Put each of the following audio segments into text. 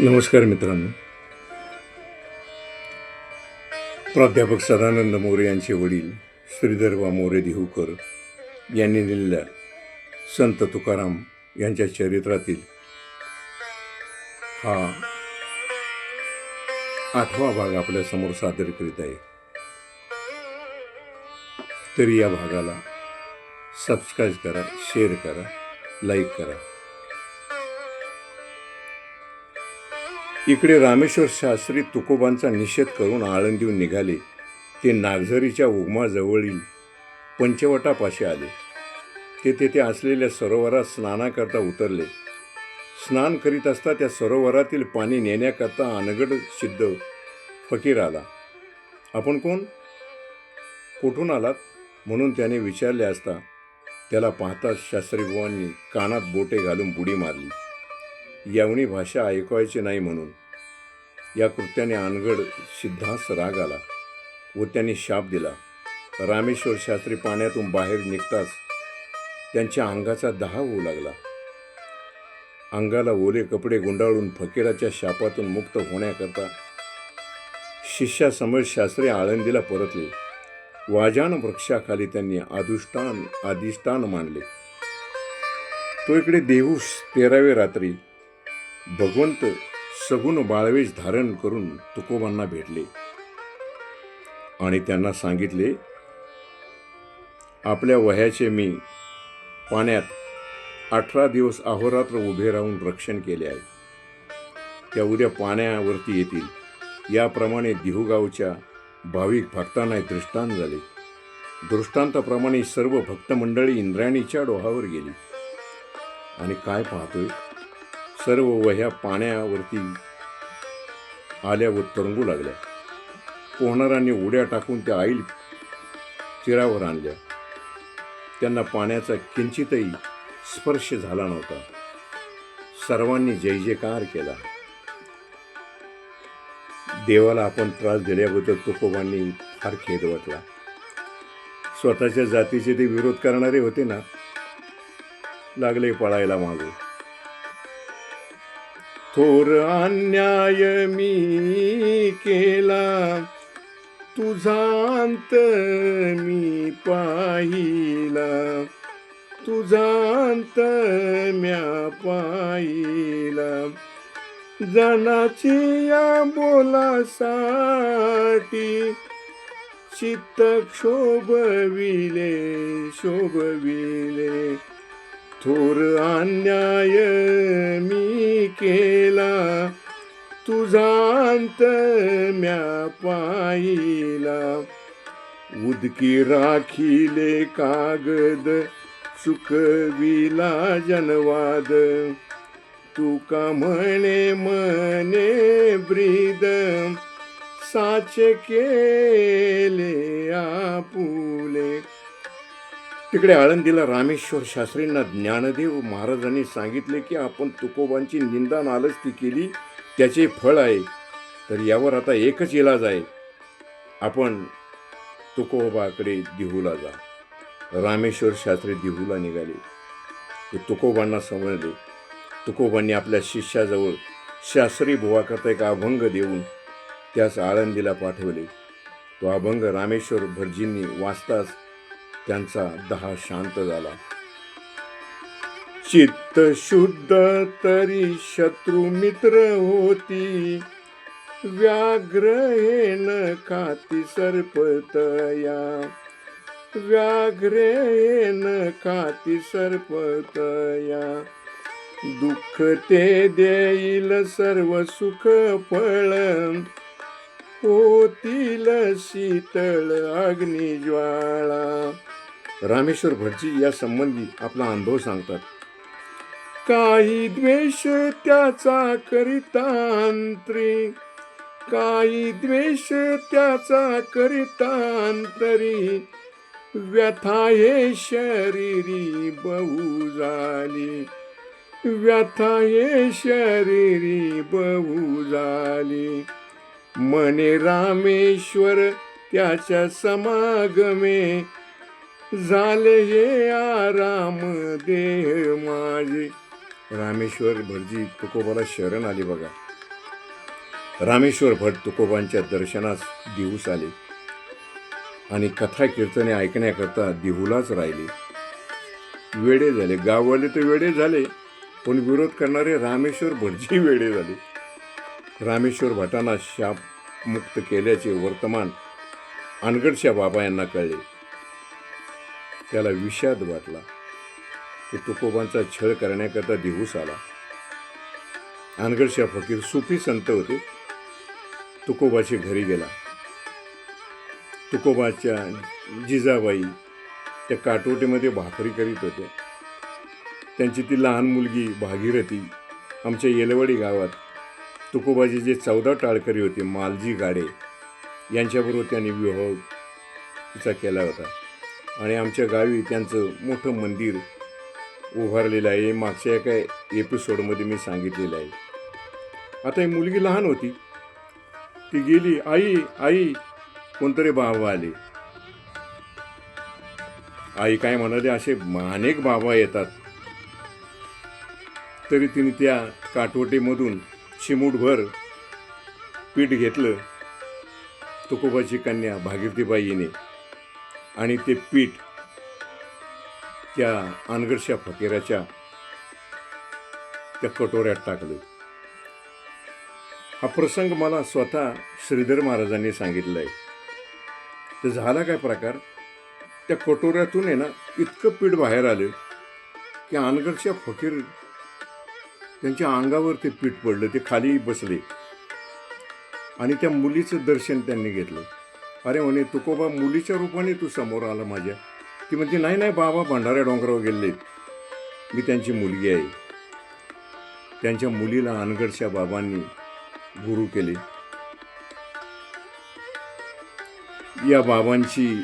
नमस्कार मित्रांनो. प्राध्यापक सदानंद मोरे यांचे वडील श्रीधरबा मोरे देहूकर यांनी लिहिलेल्या संत तुकाराम यांच्या चरित्रातील हा आठवा भाग आपल्यासमोर सादर करीत आहे. तरी या भागाला सबस्क्राईब करा शेअर करा लाईक करा. इकडे रामेश्वर शास्त्री तुकोबांचा निषेध करून आळंदीहून निघाले. ते नागझरीच्या उगमाजवळील पंचवटापाशी आले. ते तेथे असलेल्या सरोवरात स्नानाकरता उतरले. स्नान करीत असता त्या सरोवरातील पाणी नेण्याकरता अनगड सिद्ध फकीर आला. आपण कोण? कुठून आलात? म्हणून त्याने विचारले असता. त्याला पाहताच शास्त्रीभुवांनी कानात बोटे घालून बुडी मारली. यावनी भाषा ऐकवायची नाही म्हणून. या कृत्याने अनगड सिद्धास राग आला व त्यांनी शाप दिला. रामेश्वर शास्त्री पाण्यातून बाहेर निघताच त्यांच्या अंगाचा दहा होऊ लागला. अंगाला ओले कपडे गुंडाळून फकीराच्या शापातून मुक्त होण्याकरता शिष्यासमोर शास्त्री आळंदीला परतले. वाजान वृक्षाखाली त्यांनी आदुष्टान आदिष्टान मानले. तो इकडे देहूस तेरावे रात्री भगवंत सगुण बाळवेश धारण करून तुकोबांना भेटले. आणि त्यांना सांगितले आपल्या वह्याचे मी पाण्यात अठरा दिवस अहोरात्र उभे राहून रक्षण केले आहे. त्या उद्या पाण्यावरती येतील. याप्रमाणे दिहुगावच्या भाविक भक्तांना दृष्टांत झाले. दृष्टांताप्रमाणे सर्व भक्तमंडळी इंद्रायणीच्या डोहावर गेली. आणि काय पाहतोय? सर्व वह्या पाण्यावरती आल्या व तरंगू लागल्या. पोहणारांनी उड्या टाकून त्या आईल तीरावर आणल्या. त्यांना पाण्याचा किंचितही स्पर्श झाला नव्हता. सर्वांनी जय जयकार केला. देवाला आपण त्रास दिल्याबद्दल तुकोबांनी फार खेद वाटला. स्वतःच्या जातीचे ते विरोध करणारे होते ना? लागले पळायला मागे. थोर अन्याय मी केला. तुझांत मी पाहिला. तुझांत म्या पाहिला. जनाची या बोलासाठी चित्त शोभविले शोभविले थोर अन्याय मी केला तुझांत म्या पाहिला. उदकी राखिले कागद चुकविला जनवाद तुका म्हणे म्हणे ब्रीद साचे केले आपुले. तिकडे आळंदीला रामेश्वर शास्त्रींना ज्ञानदेव महाराजांनी सांगितले की आपण तुकोबांची निंदा नालच ती केली त्याचे फळ आहे. तर यावर आता एकच इलाज आहे. आपण तुकोबाकडे दिहूला जा. रामेश्वर शास्त्री दिहूला निघाले. ते तुकोबांना समजले. तुकोबांनी आपल्या शिष्याजवळ शास्त्री बुवाकरता एक अभंग देऊन त्यास आळंदीला पाठवले. तो अभंग रामेश्वर भटजींनी वाचताच त्यांचा दहा शांत झाला. चित्त शुद्ध तरी शत्रू मित्र होती. व्याघ्र हे न खाती सर्पतया. व्याघ्र हे न खाती सर्पतया. दुःख ते देईल सर्व सुख फळ होतील शीतळ अग्निज्वाळा रामेश्वर भटजी या संबंधी आपला अनुभव सांगतात. काही द्वेष त्याचा करितांतरी काही द्वेष त्याचा करितांतरी व्यथा हे शरीरी बहु झाली. व्यथा हे शरीरी बहु झाली. मने रामेश्वर त्याच्या समागमे झाले हे आराम देह माझे. रामेश्वर भटजी तुकोबाला शरण आले बघा. रामेश्वर भट तुकोबांच्या दर्शनास दिवस आले. आणि कथा कीर्तने ऐकण्याकरता दिहुलाच राहिले. वेडे झाले. गाववाले तर वेडे झाले. पण विरोध करणारे रामेश्वर भटजी वेडे झाले. रामेश्वर भटांना शापमुक्त केल्याचे वर्तमान अनगडच्या बाबा यांना कळले. त्याला विषाद वाटला की तुकोबांचा छळ करण्याकरता दिवस आला. अनगडशा फकीर सुफी संत होते. तुकोबाच्या घरी गेला. तुकोबाच्या जिजाबाई त्या काटोटीमध्ये भाकरी करीत होत्या. त्यांची ती लहान मुलगी भागीरथी आमच्या येलवाडी गावात तुकोबाजी जे चौदा टाळकरी होते मालजी गाडे यांच्याबरोबर त्यांनी विवाह तिचा केला होता. आणि आमच्या गावी त्यांचं मोठं मंदिर उभारलेलं आहे. हे मागच्या एका एपिसोडमध्ये मी सांगितलेलं आहे. आता ही मुलगी लहान होती. ती गेली आई आई कोणतरी बाबा आले. आई काय म्हणाले असे अनेक बाबा येतात. तरी तिने त्या काटवटीमधून चिमूटभर पीठ घेतलं तुकोबाची कन्या भागीरथीबाईने. आणि ते पीठ त्या अनगडशा फकीराच्या त्या कटोऱ्यात टाकलं. हा प्रसंग मला स्वतः श्रीधर महाराजांनी सांगितला आहे तर झाला काय प्रकार? त्या कटोऱ्यातून आहे ना इतकं पीठ बाहेर आलं की अनगडच्या फकीर त्यांच्या अंगावर ते पीठ पडलं ते खाली बसले. आणि त्या मुलीचं दर्शन त्यांनी घेतलं. अरे म्हणे तुकोबा मुलीच्या रूपाने तू समोर आला माझ्या. ती म्हणते नाही नाही बाबा भंडाऱ्या डोंगरावर गेले मी त्यांची मुलगी आहे. त्यांच्या मुलीला अनगडच्या बाबांनी गुरु केले. या बाबांची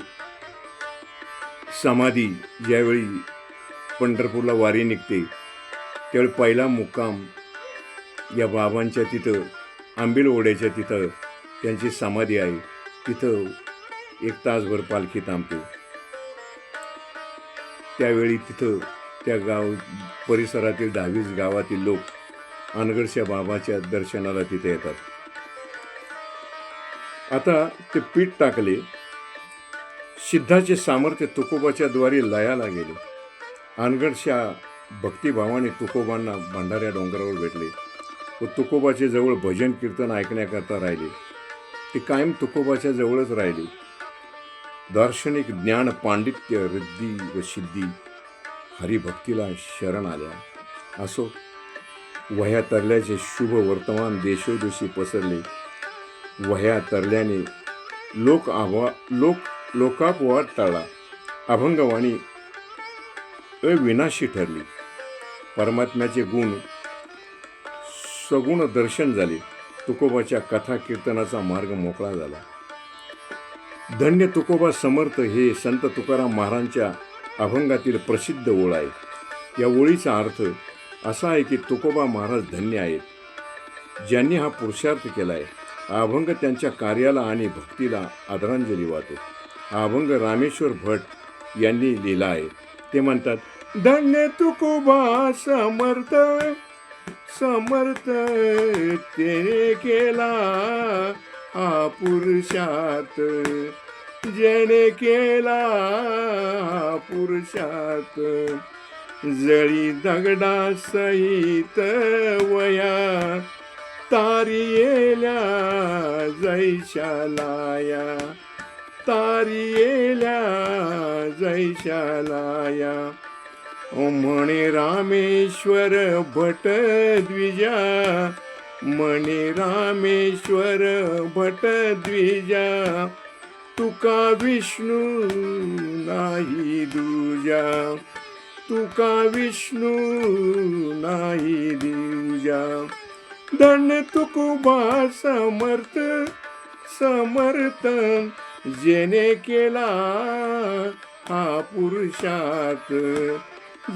समाधी ज्यावेळी पंढरपूरला वारी निघते त्यावेळी पहिला मुक्काम या बाबांच्या तिथं आंबील ओढ्याच्या तिथं त्यांची समाधी आहे. तिथं एक तासभर पालखी थांबते. त्यावेळी तिथं त्या गाव परिसरातील दहावीस गावातील लोक अनगडच्या बाबाच्या दर्शनाला तिथे येतात. आता ते पीठ टाकले. सिद्धाचे सामर्थ्य तुकोबाच्या द्वारे लयाला गेले. अनगडशा भक्तिभावाने तुकोबांना भंडाऱ्या डोंगरावर भेटले व तुकोबाच्या जवळ भजन कीर्तन ऐकण्याकरता राहिले. ते कायम तुकोबाच्या जवळच राहिले. दार्शनिक ज्ञान पांडित्य रिद्धी व सिद्धी हरिभक्तीला शरण आल्या. असो वह्या तरल्याचे शुभ वर्तमान देशोदेशी पसरले. वह्या तरल्याने लोक आव्हा लोक लोकापवाद टाळला. अभंगवाणी अविनाशी ठरली. परमात्म्याचे गुण सगुण दर्शन झाले. तुकोबाच्या कथा कीर्तनाचा मार्ग मोकळा झाला. धन्य तुकोबा समर्थ हे संत तुकाराम महाराजांच्या अभंगातील प्रसिद्ध ओळ आहे. या ओळीचा अर्थ असा आहे की तुकोबा महाराज धन्य आहेत. ज्यांनी हा पुरुषार्थ केला आहे हा अभंग त्यांच्या कार्याला आणि भक्तीला आदरांजली वाहतो. हा अभंग रामेश्वर भट यांनी लिहिला आहे. ते म्हणतात धन्य तुकोबा समर्थ समर्थ ते केला. हा पुरुषात जेणे केला हा पुरुषात जळी दगडा सहित वया. तारी येल्या जैशालाया तारी येल्या जैशालाया म्हणे रामेश्वर भट द्विजा. म्हणे रामेश्वर भट द्विजा. तुका विष्णू नाही दुजा. तुका विष्णू नाही दुजा. धन तुकुबा समर्थ समर्थ जेने केला हा पुरुषात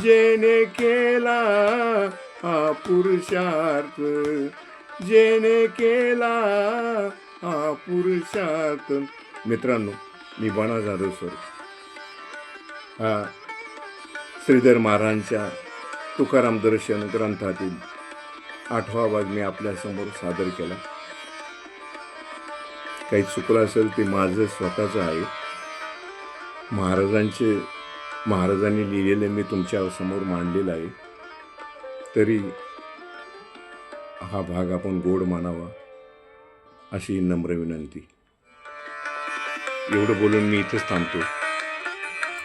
जेने केला हा पुरुषार्थ जेने केला हा पुरुषार्थ. मित्रांनो मी बाणा जाधव सर. हा श्रीधर महाराजांच्या तुकाराम दर्शन ग्रंथातील आठवा भाग मी आपल्यासमोर सादर केला. काही चुकलं असेल ते माझं स्वतःचं आहे. महाराजांचे महाराजांनी लिहिलेले मी तुमच्यासमोर मांडलेलं आहे. तरी हा भाग आपण गोड मानावा अशी नम्र विनंती. एवढं बोलून मी इथेच थांबतो.